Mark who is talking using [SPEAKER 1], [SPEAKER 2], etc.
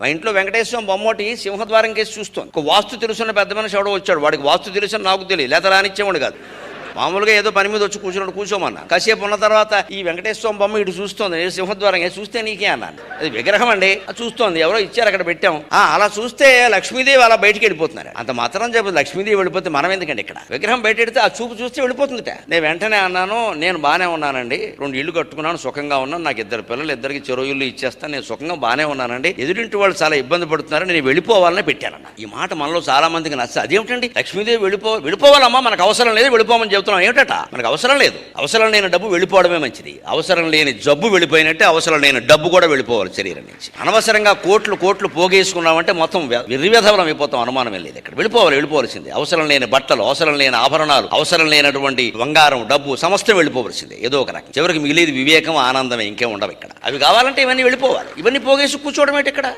[SPEAKER 1] మా ఇంట్లో వెంకటేశ్వరం బొమ్మటి సింహద్వారం కేసి చూస్తాం ఒక వాస్తు తెలుసున్న పెద్ద మనిషి ఎవడో వచ్చాడు. వాడికి వాస్తు తెలుసు నాకు తెలియదు. లేత రానిచ్చేవాడు కాదు. మామూలుగా ఏదో పని మీద వచ్చి కూర్చున్నాడు కూర్చోమన్నా. కాసేపు ఉన్న తర్వాత ఈ వెంకటేశ్వరం బొమ్మ ఇటు చూస్తోంది సింహద్వారం చూస్తే నీకే అన్నాను. అది విగ్రహం అండి. అది చూస్తోంది. ఎవరో ఇచ్చారు అక్కడ పెట్టాం. ఆ, అలా చూస్తే లక్ష్మీదేవి అలా బయటికి వెళ్ళిపోతున్నారు. అంత మాత్రం చెప్పదు. లక్ష్మీదేవి వెళ్ళిపోతే మనం ఎందుకండి ఇక్కడ? విగ్రహం బయట పెడితే ఆ చూపు చూస్తే వెళ్ళిపోతుందిట. నేను వెంటనే అన్నాను నేను బాగానే ఉన్నానండి. రెండు ఇల్లు కట్టుకున్నాను సుఖంగా ఉన్నాను. నాకు ఇద్దరు పిల్లలు ఇద్దరికి చెరువులు ఇల్లు ఇచ్చేస్తాను నేను సుఖంగా బాగానే ఉన్నానండి. ఎదురింటి వాళ్ళు చాలా ఇబ్బంది పడుతున్నారు. నేను వెళ్ళిపోవాలని పెట్టానన్న. ఈ మాట మనలో చాలా మందికి నచ్చ. అదేమిటండి? లక్ష్మీదేవి వెళ్ళిపో వెళ్ళిపోవాలమ్మా. మనకు అవసరం లేదు. వెళ్ళిపోమని చెబుతున్నాం. ఏమిటట? మనకు అవసరం లేదు. అవసరం లేని డబ్బు వెళ్ళిపోవడమే మంచిది. అవసరం లేని జబ్బు వెళ్ళిపోయినట్టే అవసరం లేని డబ్బు కూడా వెళ్ళిపోవాలి శరీరం నుంచి. అనవసరంగా కోట్లు కోట్లు పోగేసుకున్నామంటే మొత్తం విరివేధవలం అయిపోతాం. అనుమానం లేదు ఇక్కడ. వెళ్ళిపోవాలి వెళ్ళిపోవలసింది. అవసరం లేని బట్టలు అవసరం లేని ఆభరణాలు అవసరం లేనటువంటి బంగారం డబ్బు సమస్తం వెళ్ళిపోవలసింది. ఏదో ఒక రకం. చివరికి మిగిలేదు వివేకం ఆనందమే. ఇంకేం ఉండవు ఇక్కడ. అవి కావాలంటే ఇవన్నీ వెళ్ళిపోవాలి. ఇవన్నీ పోగేసి కూర్చోవడం ఏంటి ఇక్కడ?